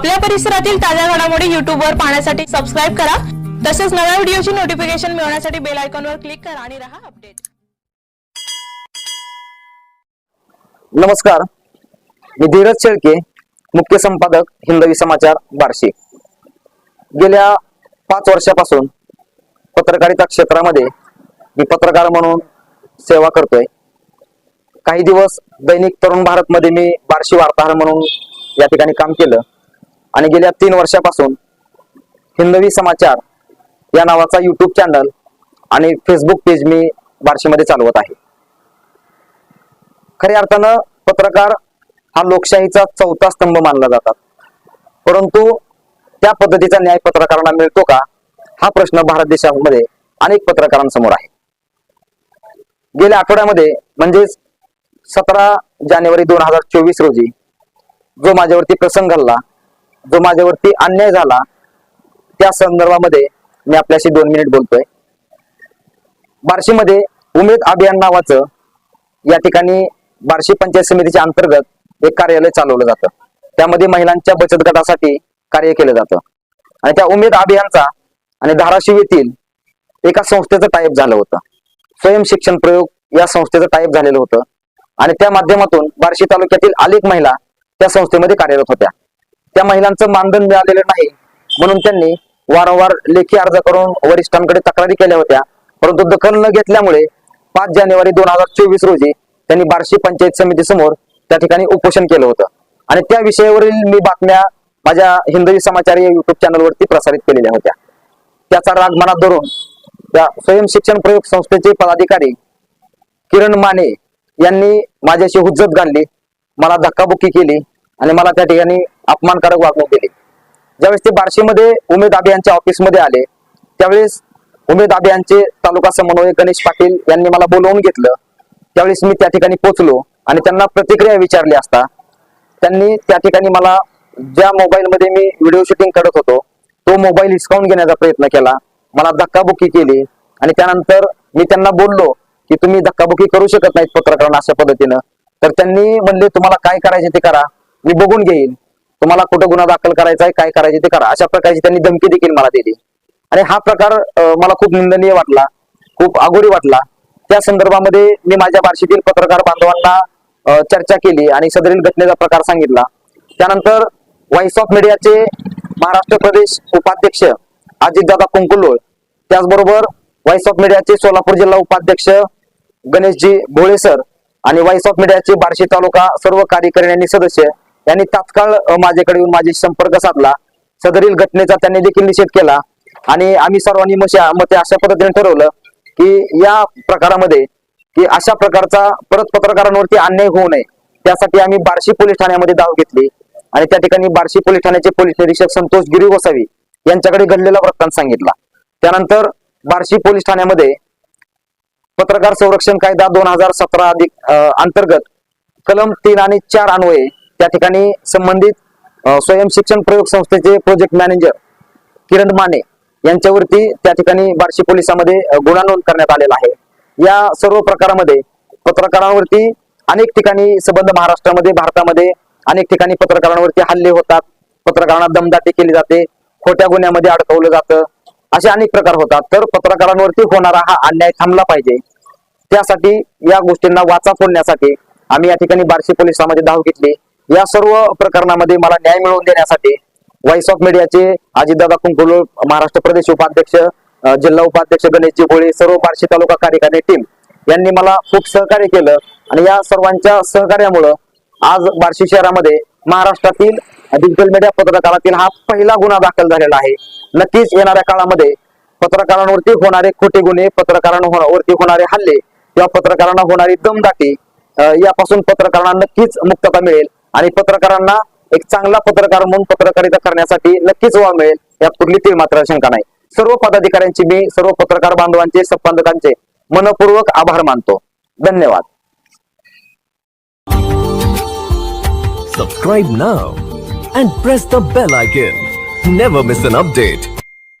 आपल्या परिसरातील ताज्या घडामोडी YouTube वर पाहण्यासाठी सबस्क्राईब करा. तसेच नव्या व्हिडिओची नोटिफिकेशन मिळवण्यासाठी बेल आयकॉनवर क्लिक करा आणि राहा अपडेट नमस्कार. मी धीरज शेळके मुख्य संपादक हिंदवी समाचार बार्शी. गेल्या पाच वर्षापासून पत्रकारिता क्षेत्रामध्ये मी पत्रकार म्हणून सेवा करतोय. काही दिवस दैनिक तरुण भारतमध्ये मी बार्शी वार्ताहर म्हणून या ठिकाणी काम केलं. आणि गेल्या तीन वर्षापासून हिंदवी समाचार या नावाचा युट्यूब चॅनल आणि फेसबुक पेज मी बार्शीमध्ये चालवत आहे. खऱ्या अर्थानं पत्रकार हा लोकशाहीचा चौथा स्तंभ मानला जातात. परंतु त्या पद्धतीचा न्याय पत्रकारांना मिळतो का? हा प्रश्न भारत देशामध्ये अनेक पत्रकारांसमोर आहे. गेल्या आठवड्यामध्ये म्हणजेच सतरा जानेवारी दोन हजार चोवीस रोजी जो माझ्यावरती प्रसंग घडला जो माझ्यावरती अन्याय झाला त्या संदर्भामध्ये मी आपल्याशी दोन मिनिट बोलतोय. बार्शीमध्ये उमेद अभियान नावाचं या ठिकाणी बार्शी पंचायत समितीच्या अंतर्गत एक कार्यालय चालवलं जातं. त्यामध्ये महिलांच्या बचत गटासाठी कार्य केलं जातं. आणि त्या उमेद अभियानचा आणि धाराशिव येथील एका संस्थेचं टाईप झालं होतं. स्वयं शिक्षण प्रयोग या संस्थेचं टाईप झालेलं होतं. आणि त्या माध्यमातून बार्शी तालुक्यातील अनेक महिला त्या संस्थेमध्ये कार्यरत होत्या. त्या महिलांचं मानधन मिळालेलं नाही. म्हणून त्यांनी वारंवार लेखी अर्ज करून वरिष्ठांकडे तक्रारी केल्या होत्या. परंतु दखल न घेतल्यामुळे पाच जानेवारी दोन हजार चोवीस रोजी त्यांनी बार्शी पंचायत समिती समोर त्या ठिकाणी उपोषण केलं होतं. आणि त्या विषयावरील मी बातम्या माझ्या हिंदवी समाचार या युट्यूब चॅनलवरती प्रसारित केलेल्या होत्या. त्याचा राग मनात धरून त्या स्वयं शिक्षण प्रयोग संस्थेचे पदाधिकारी किरण माने यांनी माझ्याशी हुज्जत घालली मला धक्काबुक्की केली आणि मला त्या ठिकाणी अपमानकारक वागणूक दिली. ज्यावेळेस ते बार्शीमध्ये उमेद अभियानच्या ऑफिसमध्ये आले त्यावेळेस उमेद अभियानचे तालुका समन्वयक गणेश पाटील यांनी मला बोलवून घेतलं. त्यावेळेस मी त्या ठिकाणी पोचलो आणि त्यांना प्रतिक्रिया विचारली असता. त्यांनी त्या ठिकाणी मला ज्या मोबाईल मध्ये मी व्हिडिओ शूटिंग करत होतो तो मोबाईल हिसकावून घेण्याचा प्रयत्न केला. मला धक्काबुक्की केली आणि त्यानंतर मी त्यांना बोललो की तुम्ही धक्काबुक्की करू शकत नाहीत पत्रकारांना अशा पद्धतीनं. तर त्यांनी म्हणले तुम्हाला काय करायचे ते करा. मी बघून घेईन. तुम्हाला कुठं गुन्हा दाखल करायचा आहे काय करायचे ते करा. अशा प्रकारची त्यांनी धमकी देखील मला दिली. आणि हा प्रकार मला खूप निंदनीय वाटला. खूप आघोरी वाटला. त्या संदर्भामध्ये मी माझ्या बार्शीतील पत्रकार बांधवांना चर्चा केली आणि सदरील घटनेचा प्रकार सांगितला. त्यानंतर व्हॉइस ऑफ मीडियाचे महाराष्ट्र प्रदेश उपाध्यक्ष अजितदादा कुंकुलोळ त्याचबरोबर व्हॉइस ऑफ मीडियाचे सोलापूर जिल्हा उपाध्यक्ष गणेशजी भोळे सर आणि व्हॉइस ऑफ मीडियाचे बार्शी तालुका सर्व कार्यकारिणी सदस्य त्यांनी तात्काळ माझ्याकडे येऊन माझी संपर्क साधला. सदरील घटनेचा त्यांनी देखील निषेध केला. आणि आम्ही सर्वांनी मशा मते अशा पद्धतीने ठरवलं की या प्रकारामध्ये की अशा प्रकारचा परत पत्रकारांवरती अन्याय होऊ नये. त्यासाठी आम्ही बार्शी पोलीस ठाण्यामध्ये धाव घेतली. आणि त्या ठिकाणी बार्शी पोलीस ठाण्याचे पोलीस निरीक्षक संतोष गिरी गोसावी यांच्याकडे घडलेला वृत्तांत सांगितला. त्यानंतर बार्शी पोलीस ठाण्यामध्ये पत्रकार संरक्षण कायदा दोन हजार सतरा अधिक अंतर्गत कलम तीन आणि चार अन्वये त्या ठिकाणी संबंधित स्वयं शिक्षण प्रयोग संस्थेचे प्रोजेक्ट मॅनेजर किरण माने यांच्यावरती त्या ठिकाणी बार्शी पोलिसामध्ये गुन्हा नोंद करण्यात आलेला आहे. या सर्व प्रकारामध्ये पत्रकारांवरती अनेक ठिकाणी संबंध महाराष्ट्रामध्ये भारतामध्ये अनेक ठिकाणी पत्रकारांवरती हल्ले होतात. पत्रकारांना दमदाटी केली जाते. खोट्या गुन्ह्यामध्ये अडकवलं जातं. असे अनेक प्रकार होतात. तर पत्रकारांवरती होणारा हा अन्याय थांबला पाहिजे. त्यासाठी या गोष्टींना वाचा फोडण्यासाठी आम्ही या ठिकाणी बार्शी पोलिसांमध्ये धाव घेतली. या सर्व प्रकरणामध्ये मला न्याय मिळवून देण्यासाठी व्हॉइस ऑफ मीडियाचे अजितदादा कुंकुल महाराष्ट्र प्रदेश उपाध्यक्ष जिल्हा उपाध्यक्ष गणेशजी भोळे सर्व बार्शी तालुका कार्यकारिणी टीम यांनी मला खूप सहकार्य केलं आणि या सर्वांच्या सहकार्यामुळं आज बार्शी शहरामध्ये महाराष्ट्रातील डिजिटल मीडिया पत्रकारातील हा पहिला गुन्हा दाखल झालेला आहे. नक्कीच येणाऱ्या काळामध्ये पत्रकारांवरती होणारे खोटे गुन्हे पत्रकारांवरती होणारे हल्ले किंवा पत्रकारांना होणारी दमदाटी यापासून पत्रकारांना नक्कीच मुक्तता मिळेल. आणि पत्रकारांना एक चांगला पत्रकार म्हणून पत्रकारिता करण्यासाठी नक्कीच वाव मिळेल या कुठली मात्र शंका नाही सर्व पदाधिकाऱ्यांची मी सर्व पत्रकार बांधवांचे संपादकांचे मनपूर्वक आभार मानतो धन्यवाद Subscribe now and press the bell icon. Never miss an update.